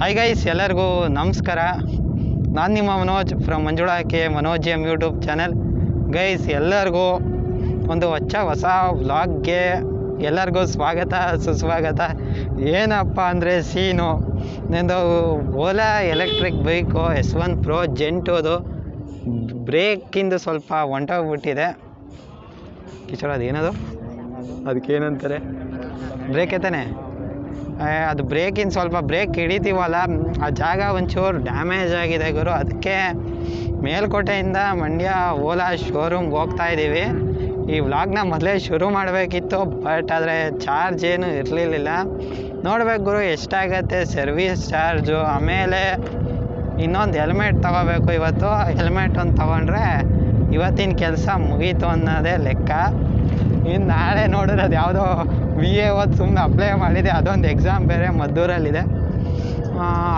Hi guys ಎಲ್ಲರಿಗೂ ನಮಸ್ಕಾರ. ನಾನು ನಿಮ್ಮ Manoj from Manjula K Manoj M YouTube channel guys ಎಲ್ಲರಿಗೂ ಒಂದು ಹೊಚ್ಚ ಹೊಸ ವ್ಲಾಗ್ಗೆ ಎಲ್ಲರಿಗೂ ಸ್ವಾಗತ ಸುಸ್ವಾಗತ. ಏನಪ್ಪ ಅಂದರೆ ಸೀನು ನಂದು Ola electric bike S one pro ಜೆಂಟೋದು ಬ್ರೇಕಿಂದು ಸ್ವಲ್ಪ ಹೊಂಟೋಗ್ಬಿಟ್ಟಿದೆ. ಕಿಶೋರ್ ಅದೇನದು? ಅದಕ್ಕೇನಂತಾರೆ? ಬ್ರೇಕ್ ತಾನೆ ಅದು ಬ್ರೇಕಿನ ಸ್ವಲ್ಪ ಬ್ರೇಕ್ ಹಿಡಿತೀವಲ್ಲ. ಆ ಜಾಗ ಒಂಚೂರು ಡ್ಯಾಮೇಜ್ ಆಗಿದೆ ಗುರು. ಅದಕ್ಕೆ ಮೇಲ್ಕೋಟೆಯಿಂದ ಮಂಡ್ಯ, ಓಲಾ ಶೋರೂಮ್ಗೆ ಹೋಗ್ತಾ ಇದ್ದೀವಿ. ಈ ವ್ಲಾಗ್ನ ಮೊದಲೇ ಶುರು ಮಾಡಬೇಕಿತ್ತು ಬಟ್ ಆದರೆ ಚಾರ್ಜ್ ಏನು ಇರಲಿಲ್ಲ ನೋಡ್ಬೇಕು ಗುರು, ಎಷ್ಟಾಗತ್ತೆ ಸರ್ವಿಸ್ ಚಾರ್ಜು ಆಮೇಲೆ ಇನ್ನೊಂದು ಹೆಲ್ಮೆಟ್ ತಗೋಬೇಕು ಇವತ್ತು. ಹೆಲ್ಮೆಟ್ ಒಂದು ತಗೊಂಡ್ರೆ ಇವತ್ತಿನ ಕೆಲಸ ಮುಗೀತು ಅನ್ನೋದೇ ಲೆಕ್ಕ. ಇನ್ನು ನಾಳೆ ನೋಡಿದ್ರೆ ಅದು ಯಾವುದೋ ವಿ ಎ ಓದ್ ಸುಮ್ಮನೆ ಅಪ್ಲೈ ಮಾಡಿದೆ, ಅದೊಂದು ಎಕ್ಸಾಮ್ ಬೇರೆ ಮದ್ದೂರಲ್ಲಿದೆ.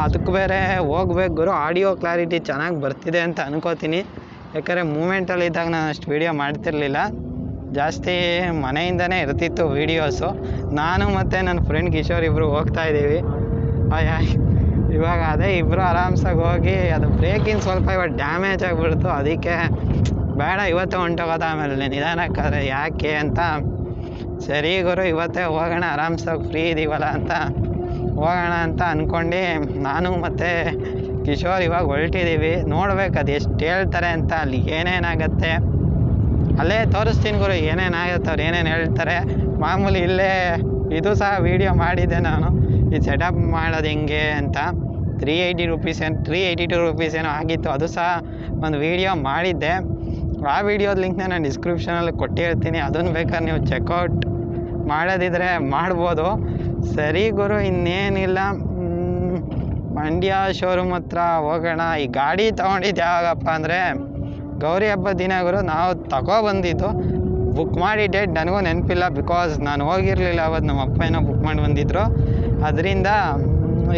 ಅದಕ್ಕೆ ಬೇರೆ ಹೋಗ್ಬೇಕು ಗುರು ಆಡಿಯೋ ಕ್ಲಾರಿಟಿ ಚೆನ್ನಾಗಿ ಬರ್ತಿದೆ ಅಂತ ಅನ್ಕೋತೀನಿ. ಯಾಕಂದರೆ ಮೂಮೆಂಟಲ್ಲಿ ಇದ್ದಾಗ ನಾನು ಅಷ್ಟು ವೀಡಿಯೋ ಮಾಡ್ತಿರಲಿಲ್ಲ. ಜಾಸ್ತಿ ಮನೆಯಿಂದನೇ ಇರ್ತಿತ್ತು ವೀಡಿಯೋಸು ನಾನು ಮತ್ತು ನನ್ನ ಫ್ರೆಂಡ್ ಕಿಶೋರ್ ಇಬ್ಬರು ಹೋಗ್ತಾ ಇದ್ದೀವಿ. ಹಾಯ್. ಇವಾಗ ಅದೇ ಇಬ್ಬರು ಆರಾಮ್ಸಾಗಿ ಹೋಗಿ, ಅದು ಬ್ರೇಕಿಂಗ್ ಸ್ವಲ್ಪ ಇವಾಗ ಡ್ಯಾಮೇಜ್ ಆಗಿಬಿಡ್ತು, ಅದಕ್ಕೆ ಬೇಡ, ಇವತ್ತೇ ಹೊಂಟೋಗೋದು ಆಮೇಲೆ. ನಿಧಾನಕ್ಕಾದ್ರೆ ಯಾಕೆ ಅಂತ. ಸರಿ ಗುರು, ಇವತ್ತೇ ಹೋಗೋಣ, ಆರಾಮ್ಸಾಗಿ ಫ್ರೀ ಇದೀವಲ್ಲ ಅಂತ. ಹೋಗೋಣ ಅಂತ ಅಂದ್ಕೊಂಡು ನಾನು ಮತ್ತು ಕಿಶೋರ್ ಇವಾಗ ಹೊರಟಿದ್ದೀವಿ ನೋಡ್ಬೇಕು ಅದು ಎಷ್ಟು ಹೇಳ್ತಾರೆ ಅಂತ, ಅಲ್ಲಿ ಏನೇನಾಗತ್ತೆ. ಅಲ್ಲೇ ತೋರಿಸ್ತೀನಿ ಗುರು, ಏನೇನಾಗತ್ತೆ ಅವ್ರು ಏನೇನು ಹೇಳ್ತಾರೆ. ಮಾಮೂಲಿ ಇಲ್ಲೇ ಇದು ಸಹ ವೀಡಿಯೋ ಮಾಡಿದ್ದೆ ನಾನು. ಈ ಸೆಟಪ್ ಮಾಡೋದು ಹೆಂಗೆ ಅಂತ. ತ್ರೀ ಏಯ್ಟಿ ರುಪೀಸ್ ಏನು ತ್ರೀ ಏಯ್ಟಿ ಟು ರುಪೀಸ್ ಏನೋ ಆಗಿತ್ತು. ಅದು ಸಹ ಒಂದು ವೀಡಿಯೋ ಮಾಡಿದ್ದೆ. ಆ ವಿಡಿಯೋದ ಲಿಂಕ್ನ ನಾನು ಡಿಸ್ಕ್ರಿಪ್ಷನಲ್ಲಿ ಕೊಟ್ಟಿರ್ತೀನಿ ಅದನ್ನು ಬೇಕಾದ್ರೆ ನೀವು ಚೆಕ್ಔಟ್ ಮಾಡೋದಿದ್ರೆ ಮಾಡ್ಬೋದು. ಸರಿ ಗುರು, ಇನ್ನೇನಿಲ್ಲ. ಮಂಡ್ಯ ಶೋರೂಮ್ ಹತ್ರ ಹೋಗೋಣ. ಈ ಗಾಡಿ ತೊಗೊಂಡಿದ್ದು ಯಾವಾಗಪ್ಪ ಅಂದರೆ ಗೌರಿ ಹಬ್ಬದ ದಿನ ಗುರು, ನಾವು ತಗೊಬಂದಿದ್ದು ಬುಕ್ ಮಾಡಿ ಡೇಟ್ ನನಗೂ ನೆನಪಿಲ್ಲ ಬಿಕಾಸ್ ನಾನು ಹೋಗಿರಲಿಲ್ಲ ಅವತ್ತು ನಮ್ಮ ಅಪ್ಪ ಏನೋ ಬುಕ್ ಮಾಡಿ ಬಂದಿದ್ರು. ಅದರಿಂದ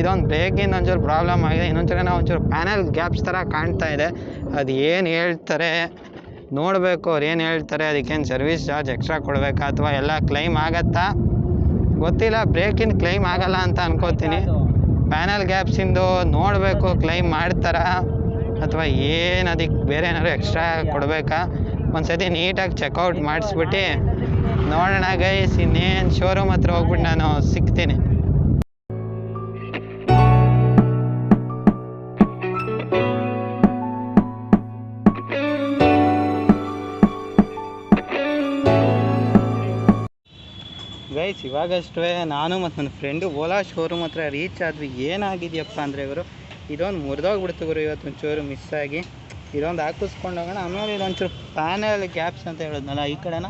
ಇದೊಂದು ಬ್ರೇಕಿಂದ ಒಂಚೂರು ಪ್ರಾಬ್ಲಮ್ ಆಗಿದೆ. ಇನ್ನೊಂದು ಕಡೆ ಒಂಚೂರು ಪ್ಯಾನಲ್ ಗ್ಯಾಪ್ಸ್ ಥರ ಕಾಣ್ತಾ ಇದೆ. ಅದು ಏನು ಹೇಳ್ತಾರೆ? ನೋಡಬೇಕು, ಅವ್ರು ಏನು ಹೇಳ್ತಾರೆ, ಅದಕ್ಕೇನು ಸರ್ವಿಸ್ ಚಾರ್ಜ್ ಎಕ್ಸ್ಟ್ರಾ ಕೊಡಬೇಕಾ ಅಥವಾ ಎಲ್ಲ ಕ್ಲೈಮ್ ಆಗತ್ತಾ? ಗೊತ್ತಿಲ್ಲ ಬ್ರೇಕಿಂದ ಕ್ಲೈಮ್ ಆಗಲ್ಲ ಅಂತ ಅನ್ಕೋತೀನಿ. ಪ್ಯಾನಲ್ ಗ್ಯಾಪ್ಸಿಂದು ನೋಡಬೇಕು ಕ್ಲೈಮ್ ಮಾಡ್ತಾರಾ ಅಥವಾ ಏನು ಅದಕ್ಕೆ ಬೇರೆ ಏನಾದ್ರು ಎಕ್ಸ್ಟ್ರಾ ಕೊಡಬೇಕಾ? ಒಂದ್ಸತಿ ನೀಟಾಗಿ ಚೆಕ್ಔಟ್ ಮಾಡಿಸ್ಬಿಟ್ಟು ನೋಡೋಣ ಗೈಸ್ ಇನ್ನೇನು ಶೋರೂಮ್ ಹತ್ರ ಹೋಗ್ಬಿಟ್ಟು ನಾನು ಸಿಗ್ತೀನಿ. ಗೈಸ್, ಇವಾಗಷ್ಟೇ ನಾನು ಮತ್ತು ನನ್ನ ಫ್ರೆಂಡು ಓಲಾ ಶೋರೂಮ್ ಹತ್ರ ರೀಚ್ ಆದ್ವಿ. ಏನಾಗಿದೆಯಪ್ಪ ಅಂದರೆ ಇವರು, ಇದೊಂದು ಮುರಿದೋಗ್ಬಿಡ್ತು ಗುರು ಇವತ್ತು ಒಂಚೂರು ಮಿಸ್ ಆಗಿ. ಇದೊಂದು ಹಾಕಿಸ್ಕೊಂಡು ಹೋಗೋಣ. ಆಮೇಲೆ ಇದೊಂಚೂರು ಪ್ಯಾನಲ್ ಗ್ಯಾಪ್ಸ್ ಅಂತ ಹೇಳಿದ್ನಲ್ಲ, ಈ ಕಡೆನ?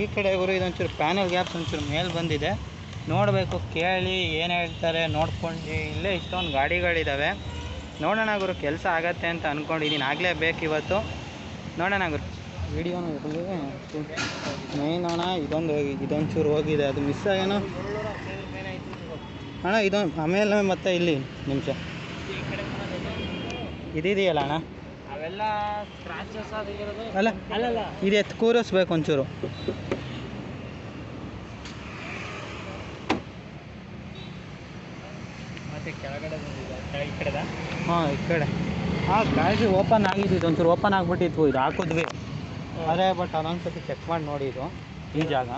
ಈ ಕಡೆ ಗುರು ಇದೊಂಚೂರು ಪ್ಯಾನಲ್ ಗ್ಯಾಪ್ಸ್ ಒಂಚೂರು ಮೇಲೆ ಬಂದಿದೆ. ನೋಡಬೇಕು, ಕೇಳಿ ಏನು ಹೇಳ್ತಾರೆ, ನೋಡ್ಕೊಂಡು. ಇಲ್ಲೇ ಇಷ್ಟೊಂದು ಗಾಡಿಗಳಿದ್ದಾವೆ ನೋಡೋಣ ಗುರು, ಕೆಲಸ ಆಗತ್ತೆ ಅಂತ ಅಂದ್ಕೊಂಡಿದ್ದೀನಿ ಆಗಲೇ ಬೇಕು ಇವತ್ತು. ನೋಡೋಣ ಗುರು. ವಿಡಿಯೋನು ಇರಲಿ ಮೇನ್ ಅಣ್ಣ ಇದೊಂದು ಹೋಗಿ ಇದೊಂಚೂರು ಹೋಗಿದೆ. ಅದು ಮಿಸ್ ಆಗೇನೋ? ಅಣ್ಣ ಇದೊಂದು ಆಮೇಲೆ ಮತ್ತೆ ಇಲ್ಲಿ ನಿಮಿಷ. ಇದಿದೆಯಲ್ಲ ಅಣ್ಣ? ಅಲ್ಲ ಇದು ಎತ್ತು ಕೂರಿಸ್ಬೇಕು ಒಂಚೂರು. ಹಾಂ ಈ ಕಡೆ. ಹಾಂ ಗಾಡಿ ಓಪನ್ ಆಗಿದ್ದು ಇದೊಂಚೂರು ಓಪನ್ ಆಗಿಬಿಟ್ಟಿತ್ತು. ಇದು ಹಾಕಿದ್ವಿ. ಅದೇ ಬಟ್ ಅನಂತಕ್ಕೆ ಚೆಕ್ ಮಾಡಿ ನೋಡಿ ಇದು ಈ ಜಾಗ.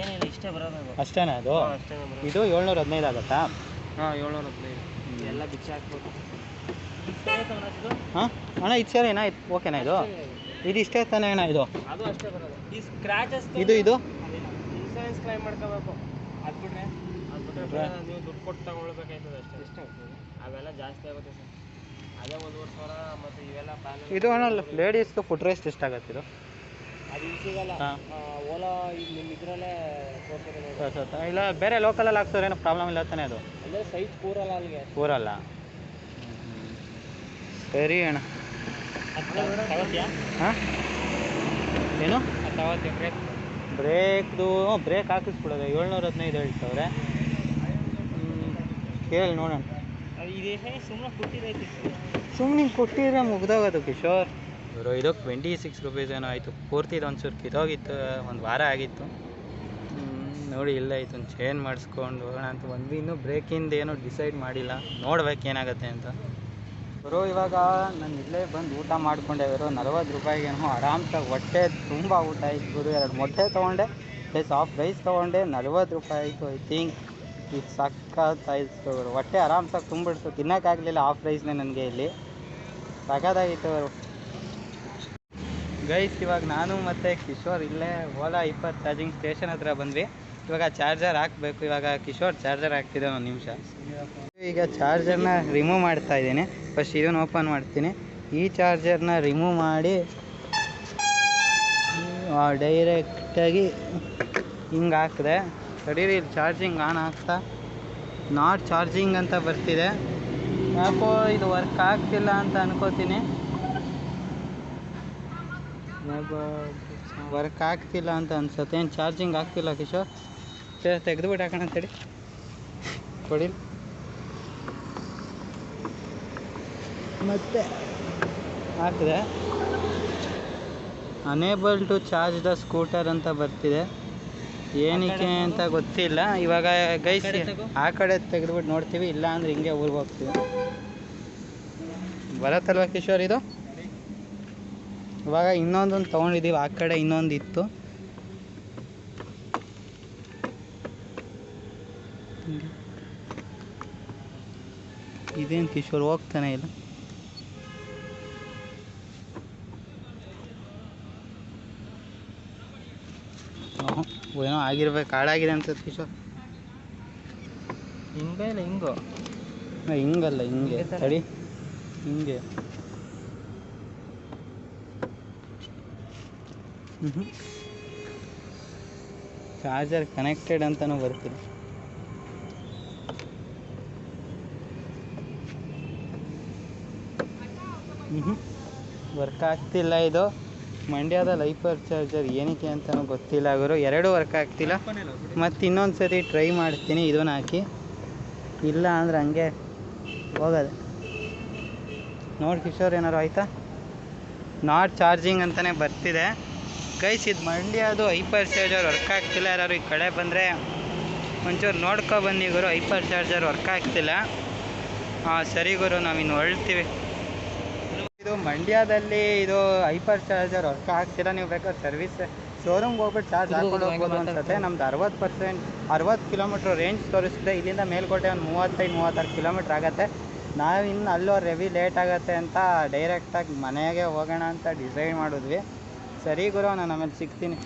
ಏನಿಲ್ಲ ಇಷ್ಟೇ ಬರೋದು. ಅಷ್ಟೇನಾ ಅದು? ಅಷ್ಟೇ ಬರೋದು. ಇದು ಏಳ್ನೂರ ಹದಿನೈದು ಆಗುತ್ತಾ? ಹಾಂ ಏಳ್ನೂರ ಹದಿನೈದು. ಎಲ್ಲ ಬಿಚ್ಚಿ ಹಾಕ್ಬೇಕು. ಹಾಂ? ಅಣ್ಣ ಇದು ಸರಿ ಏನ? ಓಕೆನಾ ಇದು? ಇದು ಇಷ್ಟೇ ತಾನೇ ಅಣ್ಣ ಇದು? ಅದು ಅಷ್ಟೇ ಬರೋದು. ಈ ಸ್ಕ್ರಾಚಸ್ ಇದು ಇದು? ಇನ್ಸೂರೆನ್ಸ್ ಕ್ಲೈಮ್ ಮಾಡ್ಕೋಬೇಕು. ಅದು ಬಿಟ್ರೆ ಅದು ಬಿಟ್ರೆ? ನೀವು ದುಡ್ಡು ಕೊಟ್ಟು ತಗೊಳ್ಬೇಕಾಯ್ತದೆ ಅಷ್ಟೇ. ಇಷ್ಟ ಅವೆಲ್ಲ ಜಾಸ್ತಿ ಆಗುತ್ತೆ ಸರ್. ಇದು ಅಣ್ಣ ಲೇಡೀಸ್ದು ಫುಟ್ ರೇಸ್ಟ್ ಎಷ್ಟಾಗತ್ತೆ ಇದು? ಇಲ್ಲಿ ಬೇರೆ ಲೋಕಲಲ್ಲಿ ಹಾಕ್ಸಿದ್ರೆ ಏನೋ ಪ್ರಾಬ್ಲಮ್ ಇಲ್ಲ ತಾನೇ ಅದು? ಊರಲ್ಲ ಸರಿ ಅಣ್ಣ. ಹಾಂ? ಏನು? ಬ್ರೇಕ್ದು ಬ್ರೇಕ್ ಹಾಕಿಸ್ಬಿಡೋದು. ಏಳ್ನೂರ ಹದಿನೈದು ಹೇಳ್ತವ್ರೆ. ಕೇಳಿ ನೋಡೋಣ. ಸುಮ್ಮನೆ ಕೊಟ್ಟಿದ್ರೆ ಮುಗ್ದೋಗೋದು ಕಿಶೋರ್. ಇವರು ಇದು ಟ್ವೆಂಟಿ ಸಿಕ್ಸ್ ರುಪೀಸ್ ಏನೋ ಆಯಿತು ಪೂರ್ತಿ ಇದು ಒಂಚೂರು ಕಿತ್ತೋಗಿತ್ತು ಒಂದು ವಾರ ಆಗಿತ್ತು. ನೋಡಿ ಇಲ್ಲ ಇದನ್ನು ಚೇಂಜ್ ಮಾಡಿಸ್ಕೊಂಡು ಹೋಗೋಣ ಅಂತ ಒಂದು ಇನ್ನೂ ಬ್ರೇಕಿಂದ ಏನೂ ಡಿಸೈಡ್ ಮಾಡಿಲ್ಲ. ನೋಡ್ಬೇಕು ಏನಾಗುತ್ತೆ ಅಂತ. ಬರೋ ಇವಾಗ ನಾನು ಇಲ್ಲೇ ಬಂದು ಊಟ ಮಾಡ್ಕೊಂಡೆ ಬರೋ ನಲ್ವತ್ತು ರೂಪಾಯಿಗೇನೋ ಆರಾಮ್ಸಾಗಿ ಹೊಟ್ಟೆ ತುಂಬ ಊಟ ಆಯ್ತು ಗುರು. ಎರಡು ಮೊಟ್ಟೆ ತೊಗೊಂಡೆ ಪ್ಲಸ್ ಹಾಫ್ ರೈಸ್ ತೊಗೊಂಡೆ. ನಲ್ವತ್ತು ರೂಪಾಯಿ ಆಯಿತು ಐ ಥಿಂಕ್ ಇದು ಸಕ್ಕತ್ತಾಯ್ತು ಗುರು ಹೊಟ್ಟೆ ಆರಾಮ್ಸಾಗಿ ತುಂಬಿಡ್ತು. ತಿನ್ನೋಕ್ಕಾಗಲಿಲ್ಲ ಆಫ್ ರೈಸ್ನೇ ನನಗೆ ಇಲ್ಲಿ. ಸಖತ್ತಾಗಿತ್ತು ಅವರು. ಗೈಸ್ ಇವಾಗ ನಾನು ಮತ್ತು ಕಿಶೋರ್ ಇಲ್ಲೇ ಓಲಾ ಇಪ್ಪತ್ತು ಚಾರ್ಜಿಂಗ್ ಸ್ಟೇಷನ್ ಹತ್ರ ಬಂದ್ವಿ. ಇವಾಗ ಚಾರ್ಜರ್ ಹಾಕಬೇಕು. ಇವಾಗ ಕಿಶೋರ್ ಚಾರ್ಜರ್ ಹಾಕ್ತಿದ್ದೆ ಒಂದು ನಿಮಿಷ. ಈಗ ಚಾರ್ಜರ್ನ ರಿಮೂವ್ ಮಾಡ್ತಾ ಇದ್ದೀನಿ. ಫಸ್ಟ್ ಇದನ್ನು ಓಪನ್ ಮಾಡ್ತೀನಿ. ಈ ಚಾರ್ಜರ್ನ ರಿಮೂವ್ ಮಾಡಿ ಡೈರೆಕ್ಟಾಗಿ ಹಿಂಗೆ ಹಾಕಿದೆ. ತಡೀರಿ, ಇಲ್ಲಿ ಚಾರ್ಜಿಂಗ್ ಆನ್ ಆಗ್ತಾ. ನಾಟ್ ಚಾರ್ಜಿಂಗ್ ಅಂತ ಬರ್ತಿದೆ. ಯಾಕೋ ಇದು ವರ್ಕ್ ಆಗ್ತಿಲ್ಲ ಅಂತ ಅನ್ಕೋತೀನಿ. ವರ್ಕ್ ಆಗ್ತಿಲ್ಲ ಅಂತ ಅನ್ಸುತ್ತೆ. ಏನು ಚಾರ್ಜಿಂಗ್ ಆಗ್ತಿಲ್ಲ ಕಿಶೋರ್ ತೆಗೆದುಬಿಟ್ಟು ಹಾಕೋಣ ಅಂತೇಳಿ ಕೊಡಿ. ಮತ್ತೆ? ಹಾಕಿದೆ unable to charge the scooter ಅಂತ ಬರ್ತಿದೆ. ಏನಕ್ಕೆ ಅಂತ ಗೊತ್ತಿಲ್ಲ. ಇವಾಗ ಗೈಸ್ ಆ ಕಡೆ ತೆಗೆದ್ಬಿಟ್ಟು ನೋಡ್ತೀವಿ, ಇಲ್ಲ ಅಂದ್ರೆ ಹಿಂಗೆ ಊರಿಗೆ ಹೋಗ್ತೀವಿ. ಬರತ್ತಲ್ವ ಕಿಶೋರ್ ಇದು? ಇವಾಗ ಇನ್ನೊಂದೊಂದು ತೊಗೊಂಡಿದ್ದೀವಿ, ಆ ಕಡೆ ಇನ್ನೊಂದು ಇತ್ತು ಇದೇನು ಕಿಶೋರ್ ಹೋಗ್ತಾನೆ ಇಲ್ಲ? ಏನೋ ಆಗಿರ್ಬೇಕು ಕಾಡಾಗಿದೆ ಅನ್ಸುತ್ತೆ ಕಿಶೋರ್. ಹಿಂಗ ಇಲ್ಲ ಹಿಂಗೋ. ಹಿಂಗಲ್ಲ ಹಿಂಗೆ. ಸರಿ ಹಿಂಗೆ. ಚಾರ್ಜರ್ ಕನೆಕ್ಟೆಡ್ ಅಂತಲೂ ಬರ್ತಿದೆ ವರ್ಕ್ ಆಗ್ತಿಲ್ಲ ಇದು. ಮಂಡ್ಯದ ಲೈಫರ್ ಚಾರ್ಜರ್ ಏನಕ್ಕೆ ಅಂತಲೂ ಗೊತ್ತಿಲ್ಲ ಗುರು. ಎರಡೂ ವರ್ಕ್ ಆಗ್ತಿಲ್ಲ. ಮತ್ತು ಇನ್ನೊಂದು ಸರಿ ಟ್ರೈ ಮಾಡ್ತೀನಿ. ಇದನ್ನ ಹಾಕಿ. ಇಲ್ಲ ಅಂದ್ರೆ ಹಂಗೆ ಹೋಗೋದು. ನೋಡಿ ಕಿಶೋರ್, ಏನಾರು ಆಯ್ತಾ? ನಾಟ್ ಚಾರ್ಜಿಂಗ್ ಅಂತಲೇ ಬರ್ತಿದೆ. ಗೈಸ್ ಇದು ಮಂಡ್ಯದು ಹೈಪರ್ ಚಾರ್ಜರ್ ವರ್ಕ್ ಆಗ್ತಿಲ್ಲ. ಯಾರು ಈ ಕಡೆ ಬಂದರೆ ಒಂಚೂರು ನೋಡ್ಕೊ ಬನ್ನಿ ಗುರು. ಹೈಪರ್ ಚಾರ್ಜರ್ ವರ್ಕ್ ಆಗ್ತಿಲ್ಲ. ಹಾಂ, ಸರಿ ಗುರು. ನಾವಿನ್ನು ಹೊರಡ್ತೀವಿ ಇದು ಮಂಡ್ಯದಲ್ಲಿ ಇದು ಹೈಪರ್ ಚಾರ್ಜರ್ ವರ್ಕ್ ಹಾಕ್ತೀರಾ? ನೀವು ಬೇಕಾದ್ರೆ ಸರ್ವಿಸ್ ಶೋರೂಮ್ಗೆ ಹೋಗ್ಬಿಟ್ಟು ಚಾರ್ಜ್ ಹಾಕೊಂಡು ಹೋಗ್ಬೋದು ಅನ್ಸುತ್ತೆ. ನಮ್ದು ಅರವತ್ತು ಪರ್ಸೆಂಟ್ ಅರವತ್ತು ಕಿಲೋಮೀಟ್ರ್ ರೇಂಜ್ ತೋರಿಸ್ತಿದೆ. ಇಲ್ಲಿಂದ ಮೇಲ್ಕೋಟೆ ಒಂದು ಮೂವತ್ತೈದು ಮೂವತ್ತಾರು ಕಿಲೋಮೀಟ್ರ್ ಆಗುತ್ತೆ. ನಾವು ಇನ್ನು ಅಲ್ಲೋ ರೆವಿ ಲೇಟ್ ಆಗುತ್ತೆ ಅಂತ ಡೈರೆಕ್ಟಾಗಿ ಮನೆಗೆ ಹೋಗೋಣ ಅಂತ ಡಿಸೈಡ್ ಮಾಡಿದ್ವಿ. ಸರಿ ಗುರು ನಾನು ಆಮೇಲೆ ಸಿಗ್ತೀನಿ.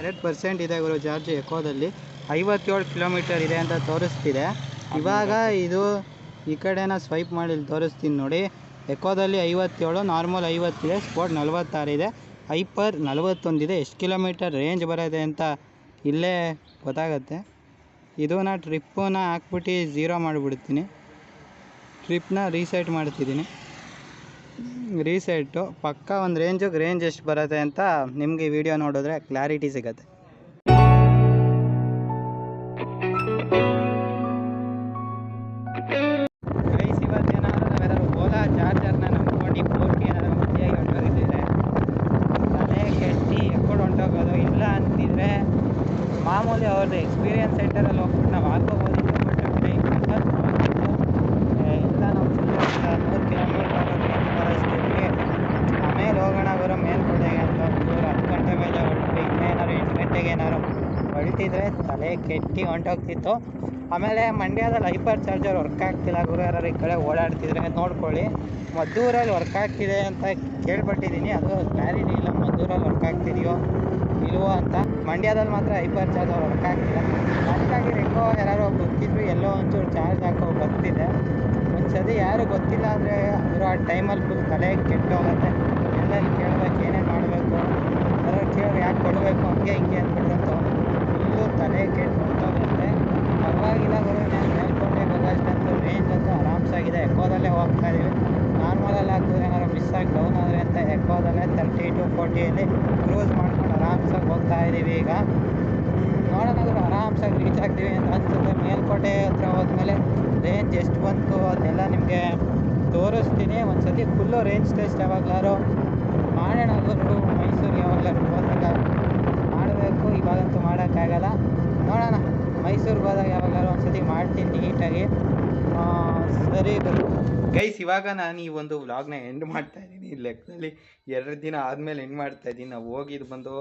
ಎರಡು ಪರ್ಸೆಂಟ್ ಇದೆ ಗುರು ಚಾರ್ಜ್ ಎಕೋದಲ್ಲಿ ಐವತ್ತೇಳು ಕಿಲೋಮೀಟರ್ ಇದೆ ಅಂತ ತೋರಿಸ್ತಿದೆ. ಇವಾಗ ಇದು ಈ ಕಡೆನ ಸ್ವೈಪ್ ಮಾಡಿ ಇಲ್ಲಿ ತೋರಿಸ್ತೀನಿ ನೋಡಿ. ಎಕೋದಲ್ಲಿ ಐವತ್ತೇಳು, ನಾರ್ಮಲ್ ಐವತ್ತಿದೆ ಸ್ಪೋರ್ಟ್ ಇದೆ. ಹೈಪರ್ ನಲ್ವತ್ತೊಂದಿದೆ. ಎಷ್ಟು ಕಿಲೋಮೀಟರ್ ರೇಂಜ್ ಬರುತ್ತೆ ಅಂತ ಇಲ್ಲೇ ಗೊತ್ತಾಗತ್ತೆ. ಇದನ್ನ ಟ್ರಿಪ್ಪನ್ನ ಹಾಕ್ಬಿಟ್ಟು ಝೀರೋ ಮಾಡಿಬಿಡ್ತೀನಿ. ಟ್ರಿಪ್ನ ರೀಸೆಟ್ ಮಾಡ್ತಿದ್ದೀನಿ. ರೀಸೆಟ್ಟು ಪಕ್ಕ ಒಂದು ರೇಂಜಿಗೆ ರೇಂಜ್ ಎಷ್ಟು ಬರುತ್ತೆ ಅಂತ ನಿಮಗೆ ವಿಡಿಯೋ ನೋಡಿದ್ರೆ ಕ್ಲಾರಿಟಿ ಸಿಗುತ್ತೆ. ಮಾಮೂಲಿ ಅವ್ರದ್ದು ಎಕ್ಸ್ಪೀರಿಯನ್ಸ್ ಸೆಂಟರಲ್ಲಿ ಹೋಗ್ಬಿಟ್ಟು ನಾವು ಹಾಕೋಬೋದಿತ್ತು ಬಟ್ ಟೈಮ್ ಇಲ್ಲ, ನಾವು ನೂರು ಕಿಲೋಮೀಟರ್ ಬರೋಷ್ಟಿದ್ವಿ ಆಮೇಲೆ ಹೋಗೋಣ ಗುರು ಮೇಲ್ಕೋಟೆಗೆ ಅಂತ ಒಂಚೂರು ಹತ್ತು ಗಂಟೆ ಮೇಲೆ ಹೊರಟ್ವಿ. ಇನ್ನೇನಾದ್ರು ಎಂಟು ಗಂಟೆಗೆ ಏನಾದ್ರು ಹೊರಟಿದ್ರೆ ತಲೆ ಕೆಟ್ಟಿ ಹೊಂಟೋಗ್ತಿತ್ತು. ಆಮೇಲೆ ಮಂಡ್ಯದಲ್ಲಿ ಹೈಪರ್ ಚಾರ್ಜರ್ ವರ್ಕ್ ಆಗ್ತಿಲ್ಲ ಗುರು. ಯಾರು ಈ ಕಡೆ ಓಡಾಡ್ತಿದ್ರೆ ನೋಡ್ಕೊಳ್ಳಿ. ಮದ್ದೂರಲ್ಲಿ ವರ್ಕ್ ಆಗ್ತಿದೆ ಅಂತ ಕೇಳ್ಪಟ್ಟಿದ್ದೀನಿ. ಅದು ಕ್ಲಾರಿಟಿ ಇಲ್ಲ. ಮದ್ದೂರಲ್ಲಿ ವರ್ಕ್ ಆಗ್ತಿದೆಯೋ ಇಲ್ವೋ ಅಂತ. ಮಂಡ್ಯದಲ್ಲಿ ಮಾತ್ರ ಹೈಪರ್ ಚಾರ್ಜರ್ ವರ್ಕ್ ಆಗ್ತಿಲ್ಲ. ಅದಕ್ಕಾಗಿ ರೆಕೋ ಯಾರೋ ಗೊತ್ತಿದ್ರು ಎಲ್ಲೋ ಒಂಚೂರು ಚಾರ್ಜ್ ಹಾಕೋ ಬರ್ತಿದೆ ಒಂದ್ಸತಿ ಯಾರು ಗೊತ್ತಿಲ್ಲ ಅಂದರೆ ಅವರು ಆ ಟೈಮಲ್ಲಿ ಫುಲ್ ತಲೆ ಕೆಟ್ಟೋಗುತ್ತೆ ಎಲ್ಲೆಲ್ಲಿ ಕೇಳಬೇಕು, ಏನೇನು ಮಾಡಬೇಕು ಅದರ ಕೇಳಿ ಯಾಕೆ ಕೊಡಬೇಕು, ಹಂಗೆ ಹಿಂಗೆ ಅಂದ್ಬಿಟ್ರಂತ ಫುಲ್ಲು ತಲೆ ಕೆಟ್ಟು ಹೊಂಟೋಗುತ್ತೆ ಪರವಾಗಿಲ್ಲ ಗುರು, ನಾನು ಮೇಲ್ಕೋಟೆ ಅಂತ ರೇಂಜ್ ಅಂತೂ ಆರಾಮ್ಸಾಗಿದೆ. ಎಕೋದಲ್ಲೇ ಹೋಗ್ತಾ ಇದೀವಿ. ನಾರ್ಮಲಲ್ಲಿ ಹಾಕಿದ್ರೆ ಏನಾದ್ರು ಮಿಸ್ ಆಗಿ ಡೌನ್ ಆದರೆ ಅಂತ ಎಕೋದಲ್ಲೇ ತರ್ಟಿ ಟು ಫೋರ್ಟಿಯಲ್ಲಿ ಕ್ರೂಸ್ ಮಾಡ್ಕೊಂಡು ಆರಾಮ್ಸಾಗಿ ಹೋಗ್ತಾ ಇದ್ದೀವಿ. ಈಗ ನೋಡೋಣ ಆರಾಮ್ಸಾಗಿ ರೀಚ್ ಆಗ್ತೀವಿ ಅಂತ ಅನ್ಸುತ್ತೆ. ಮೇಲ್ಕೋಟೆ ಹತ್ರ ಹೋದ್ಮೇಲೆ ರೇಂಜ್ ಎಷ್ಟು ಬಂತು ಅದನ್ನೆಲ್ಲ ನಿಮಗೆ ತೋರಿಸ್ತೀನಿ. ಒಂದ್ಸತಿ ಫುಲ್ಲು ರೇಂಜ್ ಟೆಸ್ಟ್ ಯಾವಾಗಲಾರು ಮಾಡೋಣ ಗುರು ಮೈಸೂರಿಗೆ ಯಾವಾಗಲಾರು ಹೋದಾಗ ಮಾಡಬೇಕು. ಇವಾಗಂತೂ ಮಾಡೋಕ್ಕಾಗಲ್ಲ. ನೋಡೋಣ. ಮೈಸೂರಿಗೆ ಹೋದಾಗ ಯಾವಾಗಾದ್ರು ಒಂದ್ಸತಿ ಮಾಡ್ತೀನಿ ನೀಟಾಗಿ ಸರಿ ಗೈಸ್ ಇವಾಗ ನಾನು ಈ ಒಂದು ವ್ಲಾಗ್ನ ಎಂಡ್ ಮಾಡ್ತಾ ಇದ್ದೀನಿ. ಲೆಕ್ಕದಲ್ಲಿ ಎರಡು ದಿನ ಆದಮೇಲೆ ಎಂಡ್ ಮಾಡ್ತಾ ಇದ್ದೀನಿ? ನಾವು ಹೋಗಿದ್ದು ಬಂದು,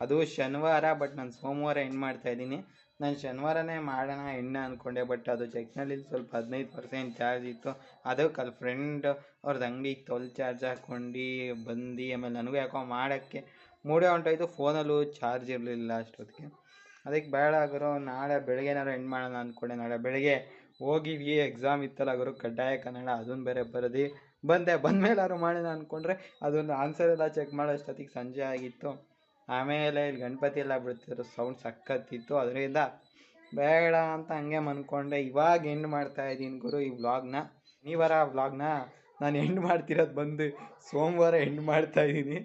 ಅದು ಶನಿವಾರ ಬಟ್ ನಾನು ಸೋಮವಾರ ಎಂಡ್ ಮಾಡ್ತಾ ಇದ್ದೀನಿ? ನಾನು ಶನಿವಾರನೇ ಮಾಡೋಣ ಎಣ್ಣೆ ಅಂದ್ಕೊಂಡೆ ಬಟ್ ಅದು ಚೆಕ್ನಲ್ಲಿ ಸ್ವಲ್ಪ ಹದಿನೈದು ಪರ್ಸೆಂಟ್ ಚಾರ್ಜ್ ಇತ್ತು. ಅದಕ್ಕೆ ಅಲ್ಲಿ ಫ್ರೆಂಡ್ ಅವ್ರದ್ದು ಅಂಗಡಿಗೆ ತೊಲ್ ಚಾರ್ಜ್ ಹಾಕ್ಕೊಂಡು ಬಂದು, ಆಮೇಲೆ ನನಗೂ ಯಾಕೋ ಮಾಡೋಕ್ಕೆ ಮೂಡೇ ಹೊಂಟೋಯ್ತು ಫೋನಲ್ಲೂ ಚಾರ್ಜ್ ಇರಲಿಲ್ಲ ಅಷ್ಟೊತ್ತಿಗೆ. ಅದಕ್ಕೆ ಬೇಡ ಗುರು, ನಾಳೆ ಬೆಳಗ್ಗೆನಾರು ಎಂಡ್ ಮಾಡೋಣ ಅಂದ್ಕೊಂಡೆ ನಾಳೆ ಬೆಳಗ್ಗೆ ಹೋಗಿವಿ ಎಕ್ಸಾಮ್ ಇತ್ತಲ್ಲ ಗುರು, ಕಡ್ಡಾಯ ಕನ್ನಡ ಅದನ್ನು ಬೇರೆ ಬರೆದು. ಬಂದೆ. ಬಂದಮೇಲಾದ್ರು ಮಾಡೋಣ ಅಂದ್ಕೊಂಡ್ರೆ ಅದೊಂದು ಆನ್ಸರ್ ಎಲ್ಲ ಚೆಕ್ ಮಾಡೋ ಅಷ್ಟೊತ್ತಿಗೆ ಸಂಜೆ ಆಗಿತ್ತು. ಆಮೇಲೆ ಇಲ್ಲಿ ಗಣಪತಿ ಎಲ್ಲ ಬಿಡ್ತಿದ್ರು. ಸೌಂಡ್ ಸಖತ್ತಿತ್ತು ಅದರಿಂದ ಬೇಡ ಅಂತ ಹಂಗೆ ಅಂದ್ಕೊಂಡೆ ಇವಾಗ ಎಂಡ್ ಮಾಡ್ತಾ ಇದ್ದೀನಿ ಗುರು ಈ ವ್ಲಾಗ್ನ ನೀವರ ವ್ಲಾಗ್ನ ನಾನು ಎಂಡ್ ಮಾಡ್ತಿರೋದು ಬಂದು ಸೋಮವಾರ ಎಂಡ್ ಮಾಡ್ತಾ ಇದ್ದೀನಿ.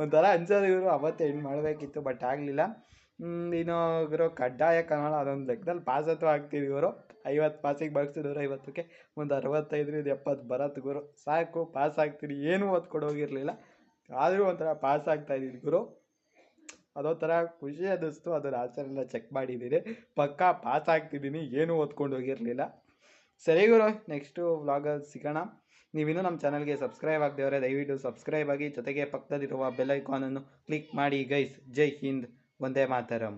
ಒಂಥರ ಅನ್ಸೋದು ಇವರು, ಅವತ್ತೇ ಎಂಡ್ ಮಾಡಬೇಕಿತ್ತು ಬಟ್ ಆಗಲಿಲ್ಲ. ಇನ್ನೊಬ್ಬರು ಕಡ್ಡಾಯ ಕನ್ನಡ ಅದೊಂದು ಲೆಕ್ಕದಲ್ಲಿ ಪಾಸ್ ಅಂತೂ ಆಗ್ತೀವಿ ಇವರು ಐವತ್ತು ಪಾಸಿಗೆ ಬರ್ತಿದ್ರು ಐವತ್ತಕ್ಕೆ ಒಂದು ಅರವತ್ತೈದರಿಂದ ಎಪ್ಪತ್ತು ಬರತ್ತೆ ಗುರು. ಸಾಕು ಪಾಸ್ ಆಗ್ತೀನಿ. ಏನೂ ಓದ್ಕೊಂಡು ಕೊಡೋಗಿರಲಿಲ್ಲ ಆದರೂ ಒಂಥರ ಪಾಸ್ ಆಗ್ತಾ ಇದ್ದೀನಿ ಗುರು. ಅದೊಂಥರ ಖುಷಿ ಅನ್ನಿಸ್ತು. ಅದರ ಎಲ್ಲ ಚೆಕ್ ಮಾಡಿದ್ದೀನಿ. ಪಕ್ಕಾ ಪಾಸ್ ಆಗ್ತಿದ್ದೀನಿ. ಏನೂ ಓದ್ಕೊಂಡು ಹೋಗಿರಲಿಲ್ಲ. ಸರಿ ಗುರು ನೆಕ್ಸ್ಟು ವ್ಲಾಗಲ್ಲಿ ಸಿಗೋಣ. ನೀವಿನ್ನೂ ನಮ್ಮ ಚಾನಲ್ಗೆ ಸಬ್ಸ್ಕ್ರೈಬ್ ಆಗದೇವ್ರೆ ದಯವಿಟ್ಟು ಸಬ್ಸ್ಕ್ರೈಬ್ ಆಗಿ, ಜೊತೆಗೆ ಪಕ್ಕದಲ್ಲಿರುವ ಬೆಲ್ ಐಕಾನನ್ನು ಕ್ಲಿಕ್ ಮಾಡಿ ಗೈಸ್ ಜೈ ಹಿಂದ್. ಒಂದೇ ಮಾತರಂ.